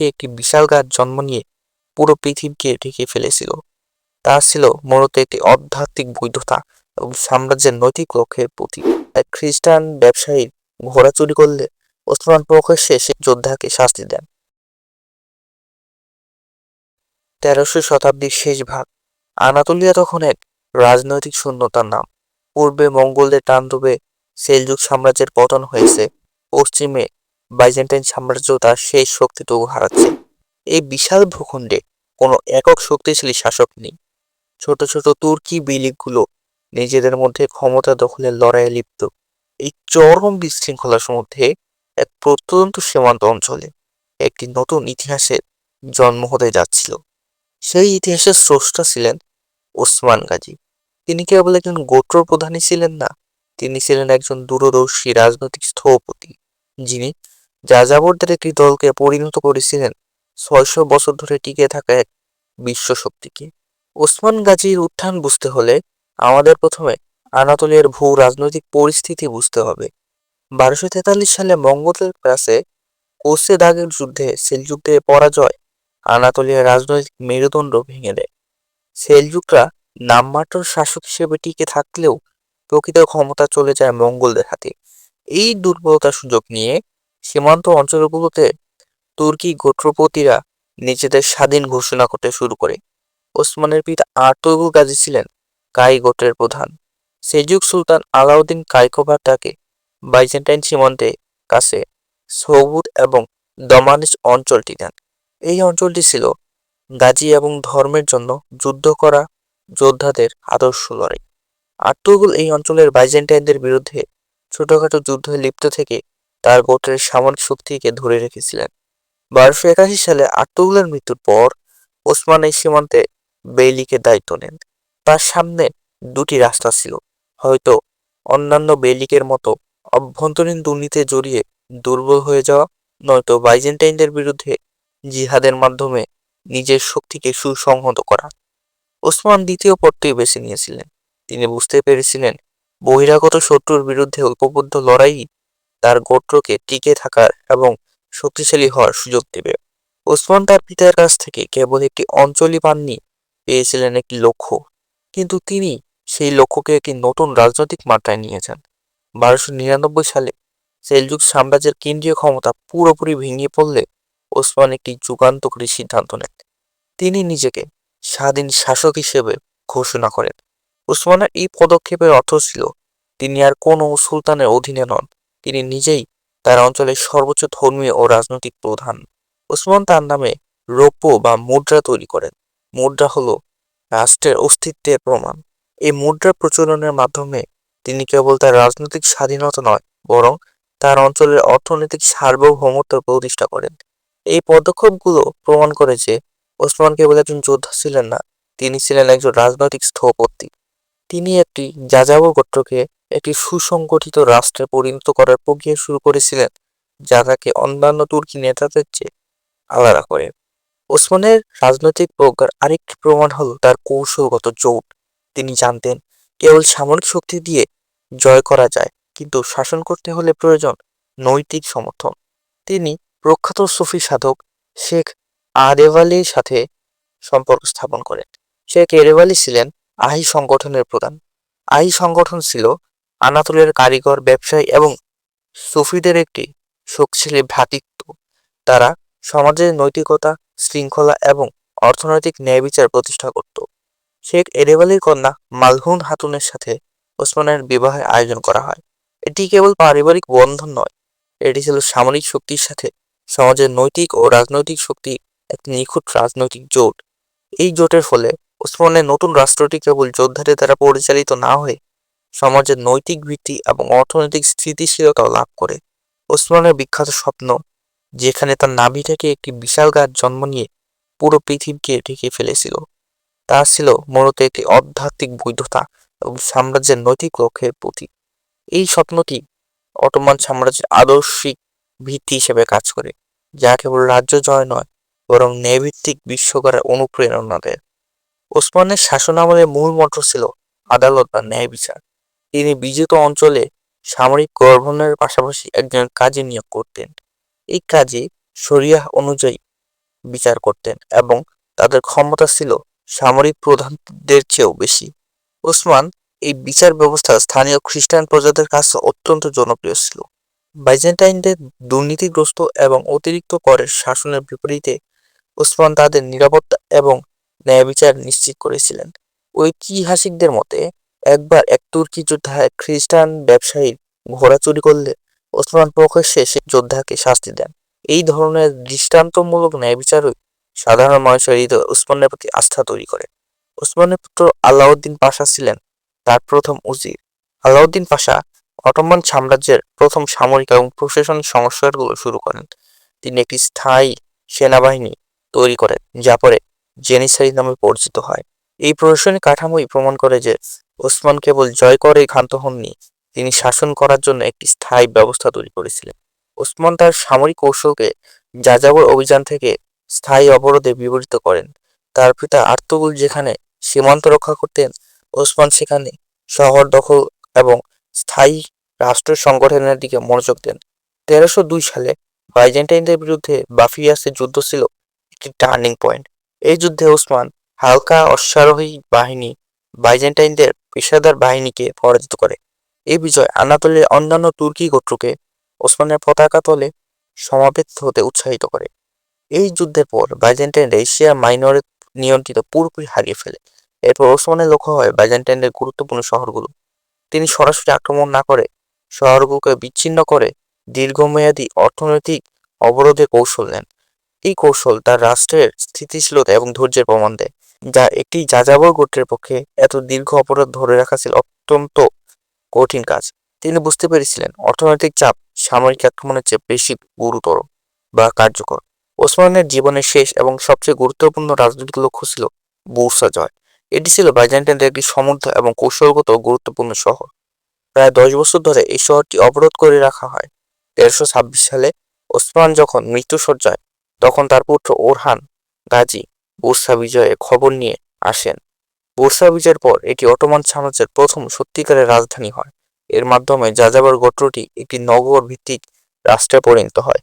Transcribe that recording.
থেকে একটি বিশাল গাছ জন্ম নিয়ে পুরো পৃথিবীকে ঢেকে ফেলেছিল? তা ছিল মূলত একটি আধ্যাত্মিক বৈধতা এবং সাম্রাজ্যের নৈতিক লক্ষ্যের প্রতীক। এক খ্রিস্টান ব্যবসায়ী ঘোড়া চুরি করলে ওসমান প্রকাশ্যে সে যোদ্ধাকে শাস্তি দেন। তেরোশো শতাব্দীর শেষ ভাগ। আনাতোলিয়া তখন এক রাজনৈতিক শূন্যতার নাম। পূর্বে মঙ্গলদের তাণ্ডবে সেলজুক সাম্রাজ্যের পতন হয়েছে, পশ্চিমে বাইজেন্টাইন সাম্রাজ্য তার শেষ শক্তিটুকু হারাচ্ছে। এই বিশাল ভূখণ্ডে কোনো একক শক্তিশালী শাসক নেই। ছোট ছোট তুর্কি বিলিগুলো নিজেদের মধ্যে ক্ষমতা দখলের লড়াইয়ে লিপ্ত। এই চরম বিশৃঙ্খলার মধ্যে এক প্রত্যন্ত সীমান্ত অঞ্চলে একটি নতুন ইতিহাসের জন্ম হতে যাচ্ছিল। সেই ইতিহাসের স্রষ্টা ছিলেন ওসমান গাজী। তিনি কেবল একজন গোত্র প্রধানই ছিলেন না, তিনি ছিলেন একজন দূরদর্শী রাজনৈতিক স্থপতি, যিনি যাযাবরদের একটি দলকে পরিণত করেছিলেন ছয়শো বছর ধরে টিকে থাকা এক বিশ্ব শক্তিকে ওসমান গাজীর উত্থান বুঝতে হলে আমাদের প্রথমে আনাতোলিয়ার ভূ রাজনৈতিক পরিস্থিতি বুঝতে হবে। বারোশো তেতাল্লিশ সালে মঙ্গলের কাছে কোসে দাগের যুদ্ধে সেলজুকদের পরাজয় আনাতোলিয়ার রাজনৈতিক মেরুদণ্ড ভেঙে দেয়। সেলজুকরা নামমাত্র শাসক হিসেবে টিকে থাকলেও প্রকৃত ক্ষমতা চলে যায় মঙ্গলদের হাতে। এই দুর্বলতার সুযোগ নিয়ে সীমান্ত অঞ্চলগুলোতে তুর্কি গোত্রপতিরা নিজেদের স্বাধীন ঘোষণা করতে শুরু করে। ওসমানের পিতা আর্তুগুল গাজী ছিলেন কাই গোত্রের প্রধান। সেজুক সুলতান আলাউদ্দিন কাইকোবার তাকে বাইজেন্টাইন সীমান্তে কাছে সৌবুদ এবং দমানিস অঞ্চলটি দেন। এই অঞ্চলটি ছিল গাজী এবং ধর্মের জন্য যুদ্ধ করা যোদ্ধাদের আদর্শ লড়াই। আর্তুগুল এই অঞ্চলের বাইজেন্টাইনদের বিরুদ্ধে ছোটখাটো যুদ্ধে লিপ্ত থেকে তার গোত্রের সামরিক শক্তিকে ধরে রেখেছিলেন। বারোশো একাশি সালে আর্তুগুলের মৃত্যুর পর ওসমান এই সীমান্তে বেইলিকে দায়িত্ব নেন। তার সামনে দুটি রাস্তা ছিল। হয়তো অন্যান্য বেইলিকের মতো অভ্যন্তরীণ দুর্নীতিতে জড়িয়ে দুর্বল হয়ে যাওয়া, নয়তো বাইজেন্টাইনদের বিরুদ্ধে জিহাদের মাধ্যমে নিজের শক্তিকে সুসংহত করা। ওসমান দ্বিতীয় পথটি বেছে নিয়েছিলেন। তিনি বুঝতে পেরেছিলেন বহিরাগত শত্রুর বিরুদ্ধে ঐক্যবদ্ধ লড়াই তার গোত্রকে টিকে থাকার এবং শক্তিশালী হওয়ার সুযোগ দেবে। ওসমান তার পিতার কাছ থেকে কেবল একটি অঞ্চলই পাননি, পেয়েছিলেন একটি লক্ষ্য। কিন্তু তিনি সেই লক্ষ্যকে একটি নতুন রাজনৈতিক মাত্রায় নিয়েছেন বারোশো নিরানব্বই সালে সেলজুক সাম্রাজ্যের কেন্দ্রীয় ক্ষমতা পুরোপুরি ভেঙে পড়লে ওসমান একটি যুগান্তকারী সিদ্ধান্ত নেন। তিনি নিজেকে স্বাধীন শাসক হিসেবে ঘোষণা করেন। ওসমানের এই পদক্ষেপের অর্থ ছিল, তিনি আর কোনো সুলতানের অধীনে নন। তিনি নিজেই তার অঞ্চলের সর্বোচ্চ ধর্মীয় ও রাজনৈতিক প্রধান। উসমান তার নামে রৌপ্য বা মুদ্রা তৈরি করেন। মুদ্রা হলো রাষ্ট্রের অস্তিত্বের প্রমাণ। এই মুদ্রা প্রচলনের মাধ্যমে তিনি কেবল তার রাজনৈতিক স্বাধীনতা নয়, বরং তার অঞ্চলের অর্থনৈতিক সার্বভৌমত্ব প্রতিষ্ঠা করেন। এই পদক্ষেপগুলো প্রমাণ করে যে ওসমান কেবল একজন যোদ্ধা ছিলেন না, তিনি ছিলেন একজন রাজনৈতিক স্থপতি। তিনি একটি যাযাবর গোত্রকে একটি সুসংগঠিত রাষ্ট্রে পরিণত করার প্রক্রিয়া শুরু করেছিলেন, যা তাকে অন্যান্য তুর্কি নেতাদের চেয়ে আলাদা করে। ওসমানের রাজনৈতিক প্রজ্ঞার আরেকটি প্রমাণ হল তার কৌশলগত জোট। তিনি জানতেন, কেবল সামরিক শক্তি দিয়ে জয় করা যায়, কিন্তু শাসন করতে হলে প্রয়োজন নৈতিক সমর্থন। তিনি প্রখ্যাত সুফি সাধক শেখ আরেওয়ালির সাথে সম্পর্ক স্থাপন করেন। শেখ এরেওয়ালি ছিলেন আহি সংগঠনের প্রধান। আহি সংগঠন ছিল আনাতোলের কারিগর, ব্যবসায়ী এবং সুফিদের একটি শক্তিশালী ভ্রাতৃত্ব। তারা সমাজের নৈতিকতা, শৃঙ্খলা এবং অর্থনৈতিক ন্যায় বিচার প্রতিষ্ঠা করত। শেখ এরেওয়ালির কন্যা মালহুন হাতুনের সাথে ওসমানের বিবাহের আয়োজন করা হয়। এটি কেবল পারিবারিক বন্ধন নয়, এটি ছিল সামরিক শক্তির সাথে সমাজের নৈতিক ও রাজনৈতিক শক্তি এক নিখুঁত রাজনৈতিক জোট। এই জোটের ফলে ওসমানের নতুন রাষ্ট্রটি কেবল যোদ্ধাদের দ্বারা পরিচালিত না হয়ে সমাজের নৈতিক ভিত্তি এবং অর্থনৈতিক স্থিতিশীলতা লাভ করে। ওসমানের বিখ্যাত স্বপ্ন, যেখানে তার নাভি থেকে একটি বিশাল গাছ জন্ম নিয়ে পুরো পৃথিবীকে ঢেকে ফেলেছিল, তা ছিল মূলত একটি আধ্যাত্মিক বৈধতা এবং সাম্রাজ্যের নৈতিক লক্ষ্যের প্রতীক। এই স্বপ্নটি অটোমান সাম্রাজ্যের আদর্শিক ভিত্তি হিসেবে কাজ করে, যা কেবল রাজ্য জয় নয়, বরং ন্যায়ভিত্তিক বিশ্ব গড়ার অনুপ্রেরণা দেয়। ওসমানের শাসনামলের মূল মন্ত্র ছিল আদালত বা ন্যায় বিচার তিনি বিজিত অঞ্চলে সামরিক গভর্নরের পাশাপাশি একজন কাজী নিয়োগ করতেন। এই কাজে শরিয়াহ অনুযায়ী বিচার করতেন এবং তাদের ক্ষমতা ছিল সামরিক প্রধানদের চেয়েও বেশি। ওসমান এই বিচার ব্যবস্থা স্থানীয় খ্রিস্টান প্রজাদের কাছে অত্যন্ত জনপ্রিয় ছিল। বাইজেন্টাইনদের দুর্নীতিগ্রস্ত এবং অতিরিক্ত করের শাসনের বিপরীতে ওসমান তাদের নিরাপত্তা এবং ন্যায় বিচার নিশ্চিত করেছিলেন। ঐতিহাসিকদের মতে একবার এক তুর্কি যোদ্ধা, এক খ্রিস্টান ব্যবসায়ীর ঘোড়া চুরি করলে ওসমান প্রকাশ্যে সে যোদ্ধাকে শাস্তি দেন। এই ধরনের দৃষ্টান্তমূলক ন্যায় বিচারই সাধারণ মানুষের হৃদয়ে ওসমানের প্রতি আস্থা তৈরি করে। ওসমানের পুত্র আলাউদ্দিন পাশা ছিলেন তার প্রথম উজির। আলাউদ্দিন পাশা অটোমান সাম্রাজ্যের প্রথম সামরিক এবং প্রশাসন সংস্কারগুলো শুরু করেন। তিনি একটি স্থায়ী সেনাবাহিনী তৈরি করেন, যা পরে জেনিসারি নামে পরিচিত হয়। এই প্রশাসনিক কাঠামোই প্রমাণ করে যে ওসমান কেবল জয় করেই ক্ষান্ত হননি। তিনি শাসন করার জন্য একটি স্থায়ী ব্যবস্থা তৈরি করেছিলেন। ওসমান তার সামরিক কৌশলকে যাযাবর অভিযান থেকে স্থায়ী অবরোধে বিবর্তিত করেন। তার পিতা আর্তুগুল যেখানে সীমান্ত রক্ষা করতেন, ওসমান সেখানে শহর দখল এবং স্থায়ী রাষ্ট্র সংগঠনের দিকে মনোযোগ দেন। তেরোশো দুই সালে বাইজেন্টাইনদের বিরুদ্ধে বাফিয়াসের যুদ্ধ ছিল একটি টার্নিং পয়েন্ট। এই যুদ্ধে ওসমান হালকা অশ্বারোহী বাহিনী বাইজেন্টাইনদের পেশাদার বাহিনীকে পরাজিত করে। এই বিজয় আনাতলের অন্যান্য তুর্কি গোত্রকে ওসমানের পতাকা তলে সমাবেত হতে উৎসাহিত করে। এই যুদ্ধের পর বাইজেন্টাইনরা এশিয়া মাইনরে নিয়ন্ত্রিত পুরোপুরি হারিয়ে ফেলে। এরপর ওসমানের লক্ষ্য হয় বাইজেন্টাইনদের গুরুত্বপূর্ণ শহরগুলো। তিনি সরাসরি আক্রমণ না করে শহরগুলোকে বিচ্ছিন্ন করে দীর্ঘমেয়াদী অর্থনৈতিক অবরোধের কৌশল নেন। এই কৌশল তার রাষ্ট্রের স্থিতিশীলতা এবং ধৈর্যের প্রমাণ দেয়। যা একটি যাযাবর গোত্রের পক্ষে এত দীর্ঘ অপরাধ ধরে রাখা ছিল অত্যন্ত কঠিন কাজ। তিনি বুঝতে পেরেছিলেন অর্থনৈতিক চাপ সামরিক আক্রমণের চেয়ে বেশি গুরুতর বা কার্যকর। ওসমানের জীবনের শেষ এবং সবচেয়ে গুরুত্বপূর্ণ রাজনৈতিক লক্ষ্য ছিল বুরসা জয়। এটি ছিল বাইজেন্টাইনদের একটি সমৃদ্ধ এবং কৌশলগত গুরুত্বপূর্ণ শহর। প্রায় দশ বছর ধরে এই শহরটি অবরোধ করে রাখা হয়। তেরোশো ছাব্বিশ সালে ওসমান যখন মৃত্যুসজ্জায় তখন তার পুত্র ওরহান গাজী বুরসা বিজয়ে খবর নিয়ে আসেন। বুরসা বিজয়ের পর এটি অটোমান সাম্রাজ্যের প্রথম সত্যিকারের রাজধানী হয়। এর মাধ্যমে যাযাবর গোত্রটি একটি নগর ভিত্তিক রাষ্ট্রে পরিণত হয়।